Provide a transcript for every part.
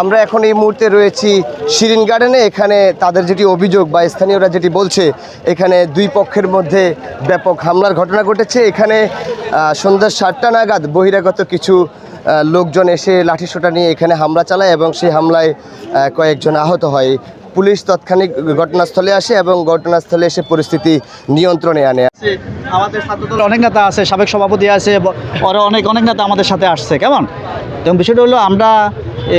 আমরা এখন এই মুহূর্তে রয়েছি শিরিন গার্ডেনে। এখানে তাদের যেটি অভিযোগ বা স্থানীয়রা যেটি বলছে, এখানে দুই পক্ষের মধ্যে ব্যাপক হামলার ঘটনা ঘটেছে। এখানে সন্ধ্যা সাতটা নাগাদ বহিরাগত কিছু লোকজন এসে লাঠিসোঁটা নিয়ে এখানে হামলা চালায় এবং সেই হামলায় কয়েকজন আহত হয়। পুলিশ তৎক্ষণিক ঘটনাস্থলে আসে এবং ঘটনাস্থলে এসে পরিস্থিতি নিয়ন্ত্রণে আনে। আমাদের অনেক নেতা আছে, সাবেক সভাপতি আছে, ব- অনেক অনেক নেতা আমাদের সাথে আসছে, কেমন? এবং বিষয়টা হলো আমরা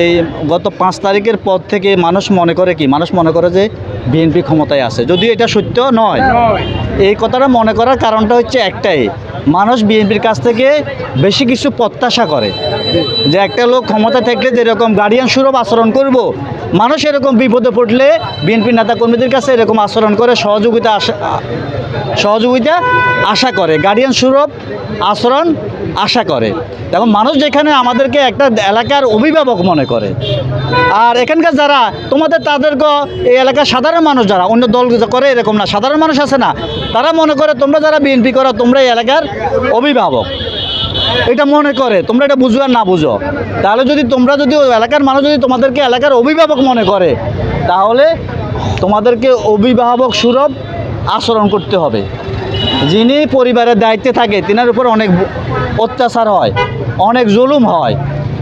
এই গত পাঁচ তারিখের পর থেকে মানুষ মনে করে কি? মানুষ মনে করে যে বিএনপি ক্ষমতায় আছে। যদিও এটা সত্য নয়। এই কথাটা মনে করার কারণটা হচ্ছে একটাই। মানুষ বিএনপির কাছ থেকে বেশি কিছু প্রত্যাশা করে। যে একটা লোক ক্ষমতা থাকলে যেরকম গার্ডিয়ান সুরভ আচরণ করব, মানুষ এরকম বিপদে পড়লে বিএনপি নেতা কর্মীদের কাছে এরকম আচরণ করে সহযোগিতা আশা সহযোগিতা আশা করে। গার্ডিয়ান সুরভ আচরণ আশা করে। এখন মানুষ যেখানে আমাদেরকে একটা এলাকার অভিভাবক মনে করে। আর এখানকার যারা, তোমাদের তাদেরকে এই এলাকার সাধারণ মানুষ যারা, অন্য দল করে এরকম না, সাধারণ মানুষ আছে না, তারা মনে করে তোমরা যারা বিএনপি করো, তোমরা এই এলাকার অভিভাবক। এটা মনে করে, তোমরা এটা বুঝো আর না বুঝো। তাহলে যদি তোমরা যদি এলাকার মানুষ যদি তোমাদেরকে এলাকার অভিভাবক মনে করে, তাহলে তোমাদেরকে অভিভাবক সুরভ আচরণ করতে হবে। যিনি পরিবারের দায়িত্বে থাকে তেনার উপর অনেক অত্যাচার হয় অনেক জুলুম হয়।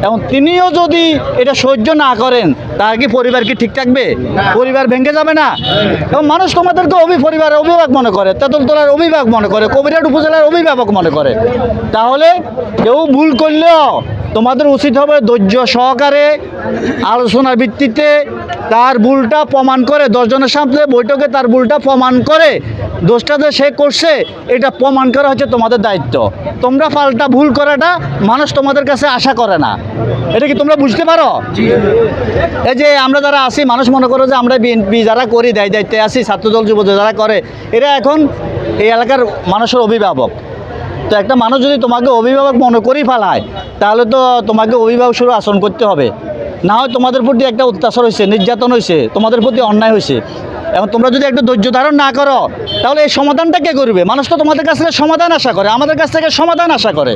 এবং তিনিও যদি এটা সহ্য না করেন তার কি পরিবার কি ঠিক থাকবে? পরিবার ভেঙে যাবে না? এবং মানুষ তোমাদেরকে অভি পরিবারের অভিভাবক মনে করে, তেঁতুলতলার অভিভাবক মনে করে, কবিরাট উপজেলার অভিভাবক মনে করে। তাহলে কেউ ভুল করলেও তোমাদের উচিত হবে ধৈর্য সহকারে আলোচনার ভিত্তিতে তার ভুলটা প্রমাণ করে, দশজনের সামনে বৈঠকে তার ভুলটা প্রমাণ করে, দোষটা যে সে করছে, এটা প্রমাণ করা হচ্ছে তোমাদের দায়িত্ব। তোমরা পাল্টা ভুল করাটা মানুষ তোমাদের কাছে আশা করে না। এটা কি তোমরা বুঝতে পারো? এই যে আমরা যারা আসি মানুষ মনে করো যে আমরা বিএনপি যারা করি দায় দায়িত্বে আছি ছাত্রদল যুবদল যারা করে এরা এখন এই এলাকার মানুষের অভিভাবক। তো একটা মানুষ যদি তোমাকে অভিভাবক মনে করেই ফেলায় তাহলে তো তোমাকে অভিভাবক শুরু আচরণ করতে হবে। না হয় তোমাদের প্রতি একটা অত্যাচার হয়েছে নির্যাতন হয়েছে তোমাদের প্রতি অন্যায় হয়েছে। এখন তোমরা যদি একটু ধৈর্য ধারণ না করো তাহলে এই সমাধানটা কে করবে? মানুষ তো তোমাদের কাছ থেকে সমাধান আশা করে আমাদের কাছ থেকে সমাধান আশা করে।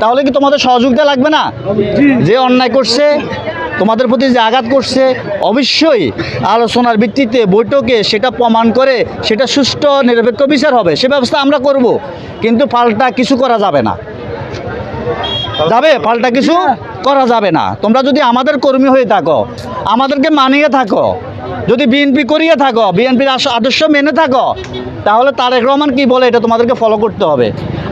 তাহলে কি তোমাদের সহযোগিতা লাগবে না? যে অন্যায় করছে তোমাদের প্রতি যে আঘাত করছে অবশ্যই আলোচনার ভিত্তিতে বৈঠকে সেটা প্রমাণ করে সেটা সুষ্ঠু নিরপেক্ষ বিচার হবে। সে ব্যবস্থা আমরা করব কিন্তু পাল্টা কিছু করা যাবে না। যাবে? পাল্টা কিছু করা যাবে না। তোমরা যদি আমাদের কর্মী হয়ে থাকো আমাদেরকে মানিয়ে থাকো যদি বিএনপি করিয়ে থাকো বিএনপির আদর্শ মেনে থাকো তাহলে তারেক রহমান কি বলে এটা তোমাদেরকে ফলো করতে হবে।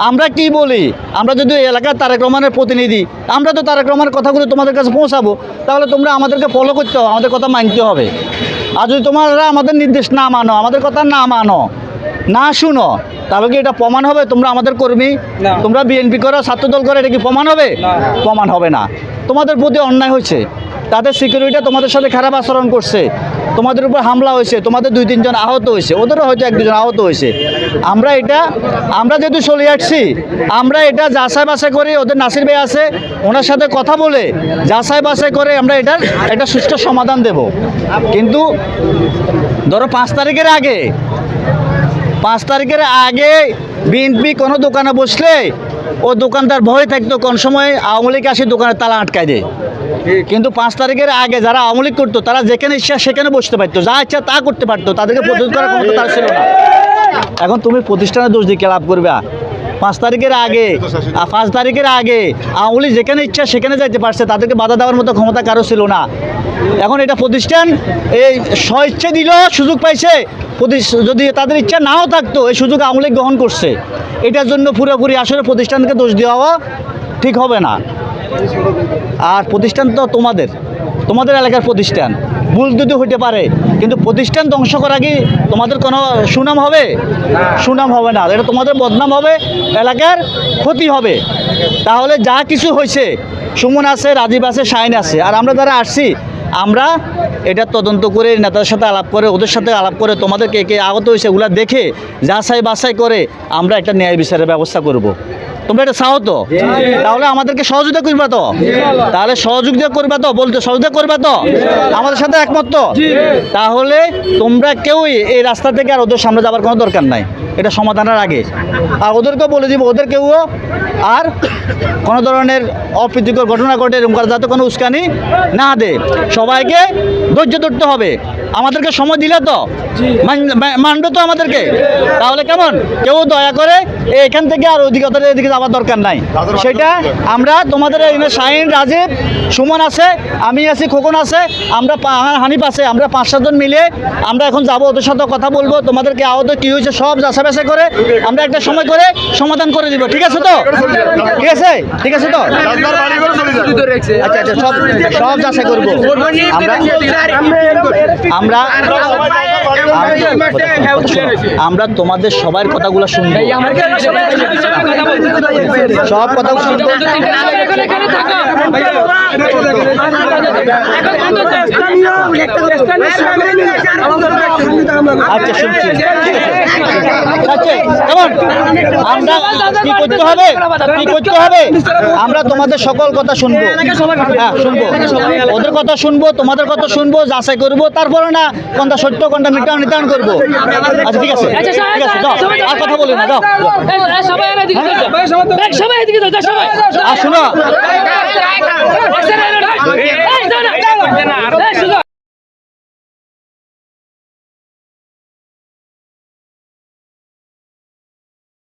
আমরা কি বলি? আমরা যদি এলাকার তারেক রহমানের প্রতিনিধি আমরা তো তারেক রহমানের কথাগুলো তোমাদের কাছে পৌঁছাবো তাহলে তোমরা আমাদেরকে ফলো করতে হবে আমাদের কথা মানতে হবে। আর যদি তোমরা আমাদের নির্দেশ না মানো আমাদের কথা না মানো না শুনো তাহলে কি এটা প্রমাণ হবে? তোমরা আমাদের কর্মী? তোমরা বিএনপি করো ছাত্রদল করে এটা কি প্রমাণ হবে? প্রমাণ হবে না। তোমাদের প্রতি অন্যায় হয়েছে। তাদের সিকিউরিটি তোমাদের সাথে খারাপ আচরণ করছে। তোমাদের উপর হামলা হয়েছে, তোমাদের দুই, তিনজন আহত হয়েছে, ওদেরও হয়তো এক, দুজন আহত হয়েছে। আমরা এটা, আমরা যেহেতু চলে আসছি, আমরা এটা যাচাই বাছাই করে ওদের নাসির ভাই আছে, ওনার সাথে কথা বলে যাচাই বাছাই করে আমরা এটার একটা সুষ্ঠু সমাধান দেব। কিন্তু ধরো পাঁচ তারিখের আগে, পাঁচ তারিখের আগে বিএনপি কোনো দোকানে বসলে ও দোকানদার ভয় থাকতো, কোন সময় আওয়ামী লীগ আসে দোকানে তালা আটকায় দেয়। কিন্তু পাঁচ তারিখের আগে যারা আওয়ামী লীগ করতো তারা যেখানে ইচ্ছা সেখানে বসতে পারতো। যা ইচ্ছা তা করতে পারতো। তাদেরকে প্রতিরোধ করার ক্ষমতা তার ছিল না। এখন তুমি প্রতিষ্ঠানের দোষ দিয়ে লাভ করবে। পাঁচ তারিখের আগে পাঁচ তারিখের আগে আওয়ামী লীগ যেখানে ইচ্ছা সেখানে যাইতে পারছে তাদেরকে বাধা দেওয়ার মতো ক্ষমতা কারও ছিল না। এখন এটা প্রতিষ্ঠান এই স্বইচ্ছে দিল সুযোগ পাইছে। যদি তাদের ইচ্ছা নাও থাকতো এই সুযোগ আওয়ামী লীগ গ্রহণ করছে। এটার জন্য পুরোপুরি আসলে প্রতিষ্ঠানকে দোষ দেওয়া ঠিক হবে না। আর প্রতিষ্ঠান তো তোমাদের। তোমাদের এলাকার প্রতিষ্ঠান। ভুল যদি হইতে পারে, কিন্তু প্রতিষ্ঠান ধ্বংস করা কি তোমাদের কোনো সুনাম হবে? সুনাম হবে না। এটা তোমাদের বদনাম হবে, এলাকার ক্ষতি হবে। তাহলে যা কিছু হয়েছে, সুমন আছে, রাজীব আছে, শাইন আছে, আর আমরা যারা আসছি, আমরা এটা তদন্ত করে নেতাদের সাথে আলাপ করে, ওদের সাথে আলাপ করে তোমাদের কে কে আগত হয়েছে, ওগুলা দেখে যাচাই বাছাই করে আমরা একটা ন্যায় বিচারের ব্যবস্থা করব। তোমরা এটা চাও তো? তাহলে আমাদেরকে সহযোগিতা করবা তো? তাহলে সহযোগিতা করবা তো? বলতে সহযোগিতা করবা তো? আমাদের সাথে একমত তো? তাহলে তোমরা কেউই এই রাস্তা থেকে আর ওদের সামনে যাবার কোনো দরকার নাই। এটা সমাধানের আগে। আর ওদেরকেও বলে দিব ওদেরকেও আর কোনো ধরনের অপ্রীতিকর ঘটনা ঘটে এরকম যাতে কোনো উস্কানি না দে। সবাইকে ধৈর্য ধরতে হবে। আমাদেরকে সময় দিলে তো? মান- মানবে তো আমাদেরকে? তাহলে কেমন? কেউ দয়া করে এখান থেকে আর অধিকতার এদিকে যাওয়ার দরকার নাই। সেটা আমরা তোমাদের এখানে শাহিন রাজীব সুমন আছে আমি আছি খোকন আছে আমরা হানিফ আছে আমরা পাঁচ সাতজন মিলে আমরা এখন যাব। ওদের সাথে কথা বলব। তোমাদেরকে আহত কি হয়েছে সব যাচা বাছা করে আমরা একটা সময় করে সমাধান করে দিব। ঠিক আছে তো? ঠিক আছে? ঠিক আছে তো? আচ্ছা আচ্ছা সব সব যাচাই করব। আমরা আমরা আমরা তোমাদের সবার কথাগুলো শুনব। সব কথা আচ্ছা শুনছি। আচ্ছা আমরা কি করতে হবে? কি করতে হবে? আমরা তোমাদের সকল কথা শুনব। হ্যাঁ শুনব। ওদের কথা শুনব, তোমাদের কথা শুনব, যাচাই করব। তারপরে না, কোনটা সত্য, কোনটা মিথ্যা নির্ধারণ করব। আচ্ছা ঠিক আছে। আচ্ছা, ঠিক আছে দাও। আর কথা বলি না দাও। সবাই। আর শোনো